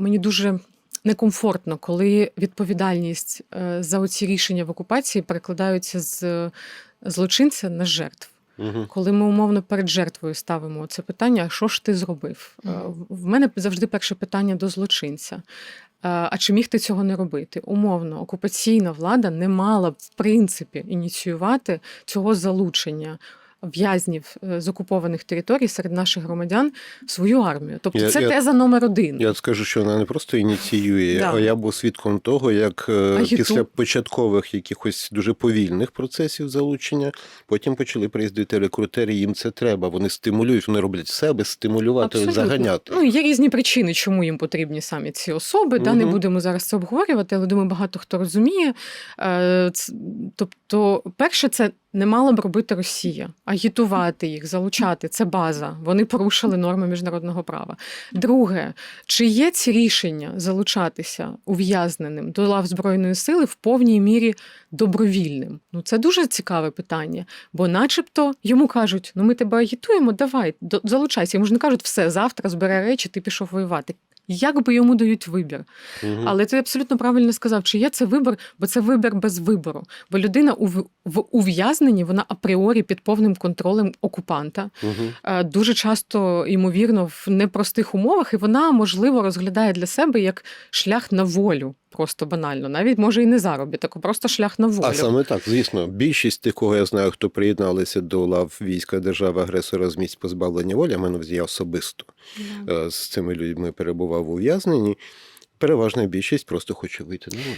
Мені дуже некомфортно, коли відповідальність е, за оці рішення в окупації перекладаються з е, злочинця на жертв. Угу. Коли ми умовно перед жертвою ставимо це питання, що ж ти зробив? Е, В мене завжди перше питання до злочинця. А чи міг ти цього не робити? Умовно, окупаційна влада не мала б в принципі ініціювати цього залучення в'язнів е, з окупованих територій серед наших громадян свою армію. Тобто, Я- це я- теза номер один. Я скажу, що вона не просто ініціює, Да. а я був свідком того, як е, Агіту- після початкових якихось дуже повільних процесів залучення, потім почали приїздити рекрутери, їм це треба. Вони стимулюють, вони роблять все, аби стимулювати, Абсолютно. заганяти. Ну, є різні причини, чому їм потрібні самі ці особи. Да, не будемо зараз це обговорювати, але думаю, багато хто розуміє. Е, Тобто, перше, це не мала б робити Росія, агітувати їх, залучати це база. Вони порушили норми міжнародного права. Друге, чи є ці рішення залучатися ув'язненим до лав збройної сили в повній мірі добровільним? Ну це дуже цікаве питання. Бо, начебто, йому кажуть: ну ми тебе агітуємо, давай, до- залучайся. Йому ж не кажуть, все, завтра збере речі, ти пішов воювати. Як би йому дають вибір? Мгм. Але ти абсолютно правильно сказав, чи є це вибір, бо це вибір без вибору. Бо людина у в- в ув'язненні, вона апріорі під повним контролем окупанта. Е, Дуже часто, ймовірно, в непростих умовах, і вона, можливо, розглядає для себе як шлях на волю. Просто банально, навіть може і не заробіток, а просто шлях на волю. А саме так, звісно, більшість тих, кого я знаю, хто приєдналися до лав війська держави-агресора з місць позбавлення волі, а мене я особисто з цими людьми перебував ув'язненні. Переважна більшість просто хоче вийти на.